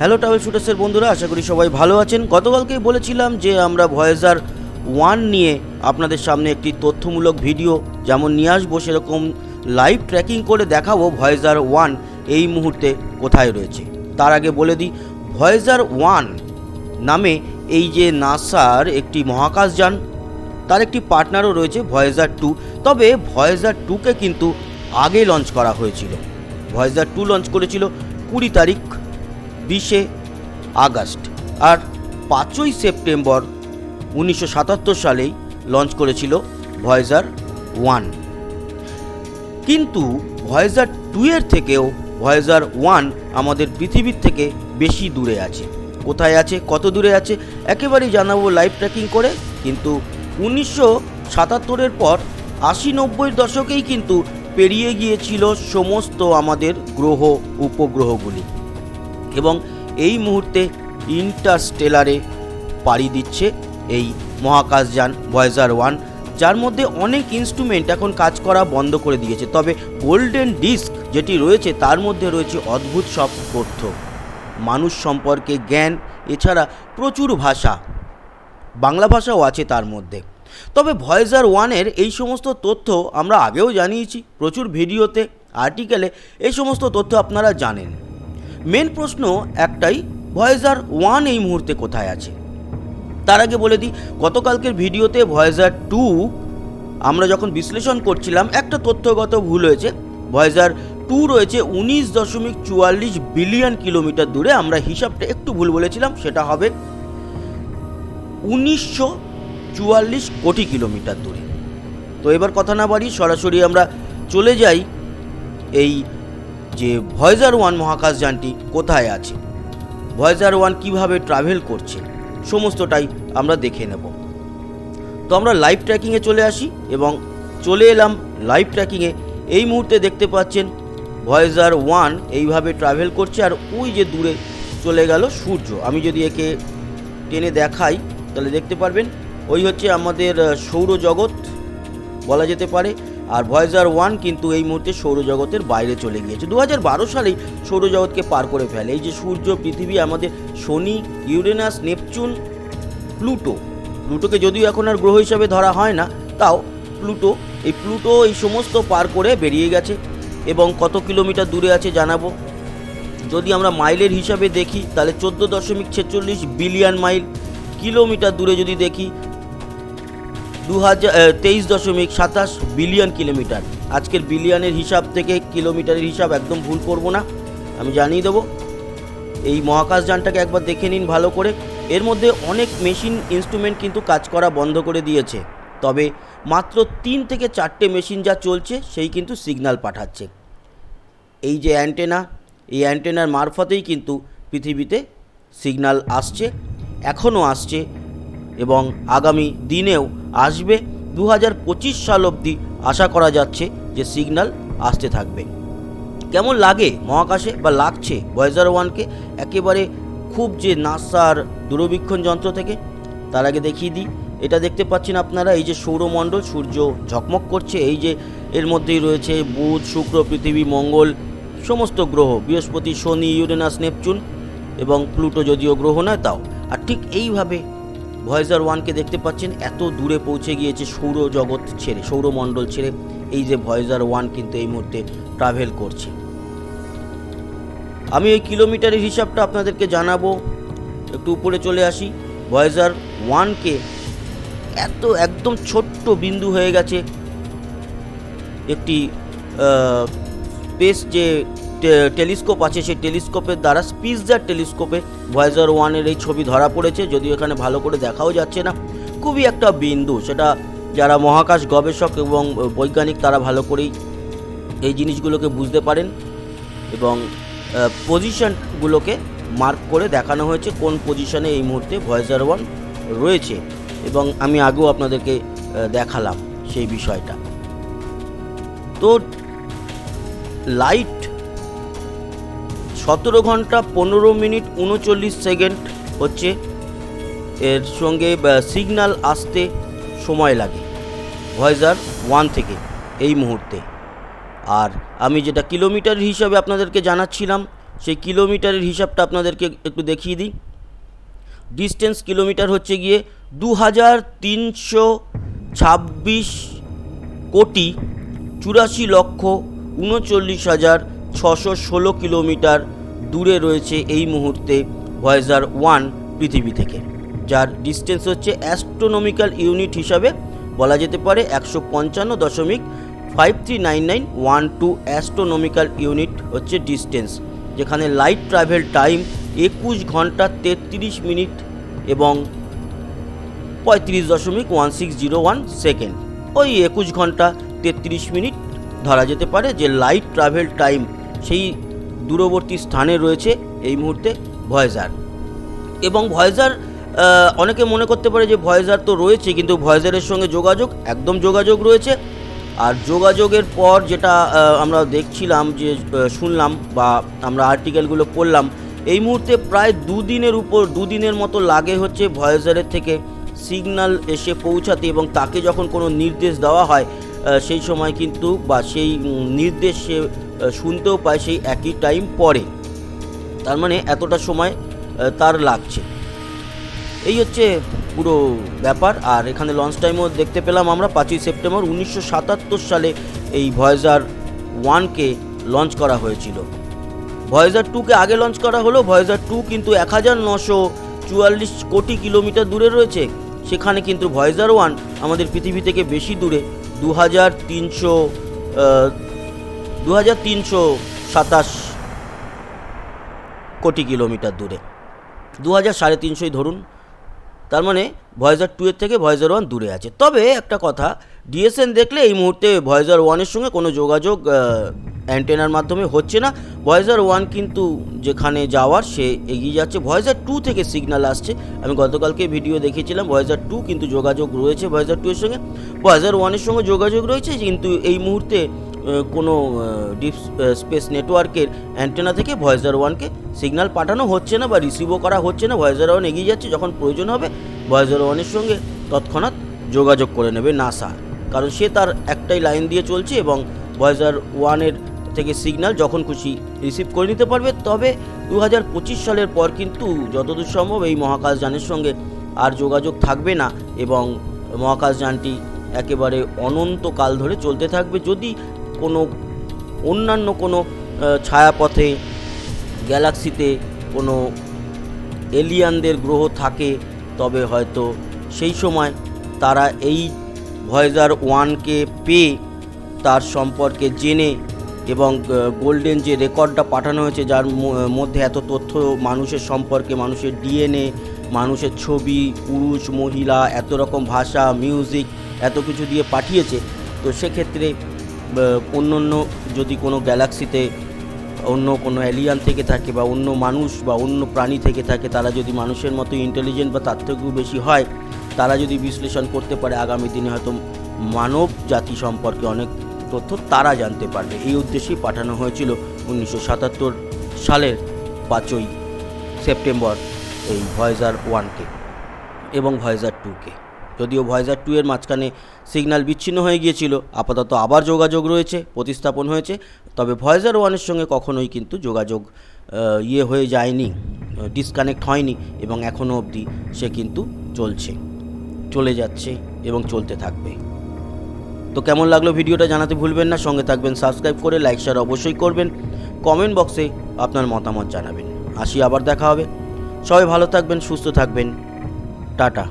Hello travel শুটার্সের বন্ধুরা, আশা করি সবাই ভালো আছেন। গতকালকেই বলেছিলাম যে আমরা ভয়েজার ওয়ান নিয়ে আপনাদের সামনে একটি তথ্যমূলক ভিডিও যেমন নিয়ে আসব, সেরকম লাইভ ট্র্যাকিং করে দেখাবো ভয়েজার ওয়ান এই মুহূর্তে কোথায় রয়েছে। তার আগে বলে দিই ভয়েজার ওয়ান নামে এই যে নাসার একটি মহাকাশযান তার একটি পার্টনারও রয়েছে ভয়েজার টু তবে ভয়েজার টুকে কিন্তু আগে লঞ্চ করা হয়েছিল। ভয়েজার টু লঞ্চ করেছিল কুড়ি তারিখ বিশে আগস্ট আর পাঁচই সেপ্টেম্বর উনিশশো সাতাত্তর সালেই লঞ্চ করেছিল ভয়েজার ওয়ান কিন্তু ভয়েজার টু এর থেকেও ভয়েজার ওয়ান আমাদের পৃথিবীর থেকে বেশি দূরে আছে। কোথায় আছে, কত দূরে আছে, একেবারেই জানাব লাইভ ট্র্যাকিং করে। কিন্তু উনিশশো সাতাত্তরের পর আশি নব্বই দশকেই কিন্তু পেরিয়ে গিয়েছিল সমস্ত আমাদের গ্রহ, উপগ্রহগুলি। এবং এই মুহূর্তে ইন্টারস্টেলারে পাড়ি দিচ্ছে এই মহাকাশযান ভয়েজার ওয়ান, যার মধ্যে অনেক ইনস্ট্রুমেন্ট এখন কাজ করা বন্ধ করে দিয়েছে। তবে গোল্ডেন ডিস্ক যেটি রয়েছে, তার মধ্যে রয়েছে অদ্ভুত সব তথ্য মানুষ সম্পর্কে জ্ঞান, এছাড়া প্রচুর ভাষা। বাংলা ভাষাও আছে তার মধ্যে। তবে ভয়েজার ওয়ানের এই সমস্ত তথ্য আমরা আগেও জানিয়েছি, প্রচুর ভিডিওতে, আর্টিকেলে, এই সমস্ত তথ্য আপনারা জানেন। মেন প্রশ্ন একটাই ভয়েজার ওয়ান এই মুহূর্তে কোথায় আছে? তার আগে বলে দিই, গতকালকের ভিডিওতে ভয়েজার টু আমরা যখন বিশ্লেষণ করছিলাম, একটা তথ্যগত ভুল হয়েছে। ভয়েজার টু রয়েছে উনিশ দশমিক চুয়াল্লিশ বিলিয়ন কিলোমিটার দূরে, আমরা হিসাবটা একটু ভুল বলেছিলাম, সেটা হবে উনিশশো চুয়াল্লিশ কোটি কিলোমিটার দূরে। তো এবার কথা না বাড়ি সরাসরি আমরা চলে যাই এই যে ভয়েজার ওয়ান মহাকাশযানটি কোথায় আছে। ভয়েজার ওয়ান কীভাবে ট্রাভেল করছে, সমস্তটাই আমরা দেখে নেব। তো আমরা লাইভ ট্র্যাকিংয়ে চলে আসি এবং চলে এলাম লাইভ ট্র্যাকিংয়ে এই মুহূর্তে দেখতে পাচ্ছেন ভয়েজার ওয়ান এইভাবে ট্রাভেল করছে আর ওই যে দূরে চলে গেল সূর্য। আমি যদি একে টেনে দেখাই, তাহলে দেখতে পারবেন, ওই হচ্ছে আমাদের সৌরজগৎ বলা যেতে পারে। আর ভয়েজার ওয়ান কিন্তু এই মুহূর্তে সৌরজগতের বাইরে চলে গিয়েছে। দু হাজার বারো সালেই সৌরজগৎকে পার করে ফেলে। এই যে সূর্য, পৃথিবী, আমাদের শনি, ইউরেনাস, নেপচুন, প্লুটো। প্লুটোকে যদিও এখন আর গ্রহ হিসাবে ধরা হয় না, তাও প্লুটো, এই প্লুটো এই সমস্ত পার করে বেরিয়ে গেছে এবং কত কিলোমিটার দূরে আছে জানাব। যদি আমরা মাইলের হিসাবে দেখি, তাহলে চোদ্দ দশমিক ছেচল্লিশ বিলিয়ন মাইল কিলোমিটার দূরে যদি দেখি দু হাজার তেইশ দশমিক সাতাশ বিলিয়ন কিলোমিটার। আজকের বিলিয়নের হিসাব থেকে কিলোমিটারের হিসাব একদম ভুল করব না। আমি জানিয়ে দেবো। এই মহাকাশযানটাকে একবার দেখে নিন ভালো করে। এর মধ্যে অনেক মেশিন ইনস্ট্রুমেন্ট কিন্তু কাজ করা বন্ধ করে দিয়েছে। তবে মাত্র তিন থেকে চারটে মেশিন যা চলছে, সেই কিন্তু সিগন্যাল পাঠাচ্ছে। এই যে অ্যান্টেনা, এই অ্যান্টেনার মারফতেই কিন্তু পৃথিবীতে সিগন্যাল আসছে, এখনও আসছে এবং আগামী দিনেও আসবে দু হাজার পঁচিশ সাল অবধি আশা করা যাচ্ছে যে সিগন্যাল আসতে থাকবে। কেমন লাগে মহাকাশে বা লাগছে ভয়েজার ওয়ানকে একেবারে খুব যে নাসার দূরবীক্ষণ যন্ত্র থেকে। তার আগে দেখিয়ে দিই। এটা দেখতে পাচ্ছেন আপনারা, এই যে সৌরমণ্ডল, সূর্য ঝকমক করছে। এই যে এর মধ্যেই রয়েছে বুধ, শুক্র, পৃথিবী, মঙ্গল, সমস্ত গ্রহ। বৃহস্পতি, শনি, ইউরেনাস, নেপচুন এবং প্লুটো যদিও গ্রহ নয় তাও। আর ঠিক এইভাবে ভয়েজার ওয়ানকে দেখতে পাচ্ছেন, এত দূরে পৌঁছে গিয়েছে সৌরজগৎ ছেড়ে, সৌরমণ্ডল ছেড়ে, এই যে ভয়েজার ওয়ান কিন্তু এই মুহূর্তে ট্রাভেল করছে। আমি এই কিলোমিটারের হিসাবটা আপনাদেরকে জানাব, একটু উপরে চলে আসি। ভয়েজার ওয়ানকে এত একদম ছোট্ট বিন্দু হয়ে গেছে, একটি স্পেস যে টেলিস্কোপ আছে, সেই টেলিস্কোপের দ্বারা স্পিসজার টেলিস্কোপে ভয়েজার ওয়ানের এই ছবি ধরা পড়েছে। যদিও এখানে ভালো করে দেখাও যাচ্ছে না। খুবই একটা বিন্দু, সেটা যারা মহাকাশ গবেষক এবং বৈজ্ঞানিক, তারা ভালো করেই এই জিনিসগুলোকে বুঝতে পারেন এবং পজিশনগুলোকে মার্ক করে দেখানো হয়েছে কোন পজিশনে এই মুহূর্তে ভয়েজার ওয়ান রয়েছে এবং আমি আগেও আপনাদেরকে দেখালাম সেই বিষয়টা। তো লাইট সতেরো ঘণ্টা পনেরো মিনিট উনচল্লিশ সেকেন্ড হচ্ছে। এর সঙ্গে সিগন্যাল আসতে সময় লাগে। ভয়েজার ওয়ান থেকে এই মুহূর্তে। আর আমি যেটা কিলোমিটার হিসাবে আপনাদেরকে জানাচ্ছিলাম, সেই কিলোমিটারের হিসাবটা আপনাদেরকে একটু দেখিয়ে দিই। ডিস্টেন্স কিলোমিটার হচ্ছে গিয়ে দু হাজার তিনশো ছাব্বিশ কোটি চুরাশি লক্ষ উনচল্লিশ হাজার ছশো ষোলো কিলোমিটার দূরে রয়েছে এই মুহূর্তে ভয়েজার ওয়ান পৃথিবী থেকে, যার ডিস্টেন্স হচ্ছে অ্যাস্ট্রোনমিক্যাল ইউনিট হিসাবে বলা যেতে পারে একশো পঞ্চান্ন দশমিক five three nine nine one two astronomical unit হচ্ছে ডিস্টেন্স যেখানে লাইট ট্রাভেল টাইম একুশ ঘণ্টা তেত্রিশ মিনিট এবং পঁয়ত্রিশ দশমিক one six zero one second ওই একুশ ঘণ্টা তেত্রিশ মিনিট ধরা যেতে পারে যে লাইট ট্রাভেল টাইম সেই দূরবর্তী স্থানে রয়েছে এই মুহূর্তে ভয়েজার। এবং ভয়েজার অনেকে মনে করতে পারে যে ভয়েজার তো রয়েছে, কিন্তু ভয়েজারের সঙ্গে যোগাযোগ, একদম যোগাযোগ রয়েছে। আর যোগাযোগের পর যেটা আমরা দেখছিলাম যে শুনলাম বা আমরা আর্টিকেলগুলো পড়লাম, এই মুহূর্তে প্রায় দুদিনের উপর, দুদিনের মতো লাগে হচ্ছে ভয়েজারের থেকে সিগন্যাল এসে পৌঁছাতে এবং তাকে যখন কোনো নির্দেশ দেওয়া হয় সেই সময় কিন্তু বা সেই নির্দেশ শুনতেও পায় সেই একই টাইম পরে। তার মানে এতটা সময় তার লাগছে। এই হচ্ছে পুরো ব্যাপার। আর এখানে লঞ্চ টাইমও দেখতে পেলাম আমরা, পাঁচই সেপ্টেম্বর উনিশশো সাতাত্তর সালে এই ভয়েজার ওয়ানকে লঞ্চ করা হয়েছিল। ভয়েজার টুকে আগে লঞ্চ করা হলো ভয়েজার টু কিন্তু এক হাজার নশো চুয়াল্লিশ কোটি কিলোমিটার দূরে রয়েছে। সেখানে কিন্তু ভয়েজার ওয়ান আমাদের পৃথিবী থেকে বেশি দূরে, দু হাজার তিনশো দু হাজার তিনশো সাতাশ কোটি কিলোমিটার দূরে। দু হাজার সাড়ে তিনশোই ধরুন, তার মানে ভয়েজার টু এর থেকে ভয়েজার ওয়ান দূরে আছে। তবে একটা কথা ডিএসএন দেখলে এই মুহূর্তে ভয়েজার ওয়ানের সঙ্গে কোনো যোগাযোগ অ্যান্টেনার মাধ্যমে হচ্ছে না। ভয়েজার ওয়ান কিন্তু যেখানে যাওয়ার, সে এগিয়ে যাচ্ছে। ভয়েজার টু থেকে সিগন্যাল আসছে। আমি গতকালকে ভিডিও দেখিয়েছিলাম ভয়েজার টু কিন্তু যোগাযোগ রয়েছে ভয়েজার টু এর সঙ্গে। ভয়েজার ওয়ানের সঙ্গে যোগাযোগ রয়েছে, কিন্তু এই মুহূর্তে কোনো ডিপ স্পেস নেটওয়ার্কের অ্যান্টেনা থেকে ভয়েজার ওয়ানকে সিগন্যাল পাঠানো হচ্ছে না বা রিসিভও করা হচ্ছে না ভয়েজার ওয়ান এগিয়ে যাচ্ছে, যখন প্রয়োজন হবে ভয়েজার ওয়ানের সঙ্গে তৎক্ষণাৎ যোগাযোগ করে নেবে নাসা। কারণ সে তার একটাই লাইন দিয়ে চলছে এবং ভয়েজার ওয়ানের থেকে সিগন্যাল যখন খুশি রিসিভ করে নিতে পারবে, তবে দু হাজার পঁচিশ সালের পর কিন্তু যতদূর সম্ভব এই মহাকাশযানের সঙ্গে আর যোগাযোগ থাকবে না এবং মহাকাশযানটি একেবারে অনন্তকাল ধরে চলতে থাকবে। যদি কোনো, অন্যান্য কোনো ছায়াপথে, গ্যালাক্সিতে কোনো এলিয়ানদের গ্রহ থাকে, তবে হয়তো সেই সময় তারা এই ভয়েজার ওয়ানকে পেয়ে তার সম্পর্কে জেনে এবং গোল্ডেন যে রেকর্ডটা পাঠানো হয়েছে, যার মধ্যে এত তথ্য, মানুষের সম্পর্কে, মানুষের ডিএনএ, মানুষের ছবি, পুরুষ, মহিলা, এত রকম ভাষা, মিউজিক, এত কিছু দিয়ে পাঠিয়েছে। তো সেক্ষেত্রে অন্য অন্য যদি কোনো গ্যালাক্সিতে অন্য কোনো অ্যালিয়ান থেকে থাকে বা অন্য মানুষ বা অন্য প্রাণী থেকে থাকে, তারা যদি মানুষের মতো ইন্টেলিজেন্ট বা তার থেকেও বেশি হয়, তারা যদি বিশ্লেষণ করতে পারে আগামী দিনে হয়তো মানব জাতি সম্পর্কে অনেক তথ্য তারা জানতে পারবে। এই উদ্দেশ্যেই পাঠানো হয়েছিল উনিশশো সাতাত্তর সালের পাঁচই সেপ্টেম্বর এই ভয়েজার ওয়ানকে এবং ভয়েজার টুকে যদিও ভয়েজার টু এর মাঝখানে সিগন্যাল বিচ্ছিন্ন হয়ে গিয়েছিল, আপাতত আবার যোগাযোগ রয়েছে, প্রতিস্থাপন হয়েছে, তবে ভয়েজার ওয়ানের সঙ্গে কখনোই কিন্তু যোগাযোগ ইয়ে হয়ে যায়নি ডিসকানেক্ট হয়নি এবং এখনও অবধি সে কিন্তু চলছে, চলে যাচ্ছে এবং চলতে থাকবে। তো কেমন লাগল ভিডিওটা জানাতে ভুলবেন না, সঙ্গে থাকবেন সাবস্ক্রাইব করে লাইক শেয়ার অবশ্যই করবেন কমেন্ট বক্সে আপনার মতামত জানাবেন। আসি, আবার দেখা হবে। সবাই ভালো থাকবেন, সুস্থ থাকবেন, টাটা।